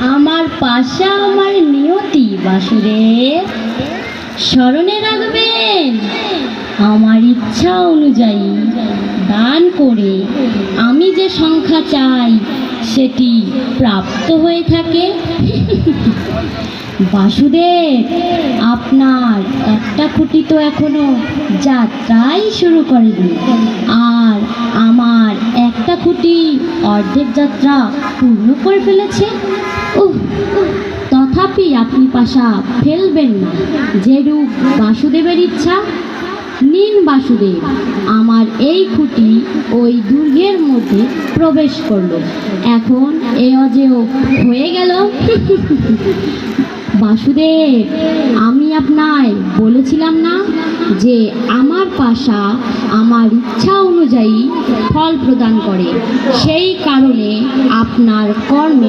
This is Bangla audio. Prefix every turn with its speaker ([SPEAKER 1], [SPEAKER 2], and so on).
[SPEAKER 1] আমার পাশা আমার নিয়তি, বাসুদেব। স্মরণে রাখবেন, আমার ইচ্ছা অনুযায়ী দান করে আমি যে সংখ্যা চাই, সেটি প্রাপ্ত হয়ে থাকে। বাসুদেব, আপনার একটা খুঁটি তো এখনও যাত্রাই শুরু করেনি। খুঁটি অর্ধেক যাত্রা পূর্ণ করে ফেলেছে। তথাপি আপনি পাশা ফেলবেন না। যেরূপ বাসুদেবের ইচ্ছা, নিন বাসুদেব আমার এই খুঁটি ওই দুর্গের মধ্যে প্রবেশ করল। এখন এ অজেয় হয়ে গেল। বাসুদেব, আমি আপনায় বলেছিলাম না যে পাশা আমার ইচ্ছা অনুযায়ী ফল প্রদান করে। সেই কারণে আপনার কর্মে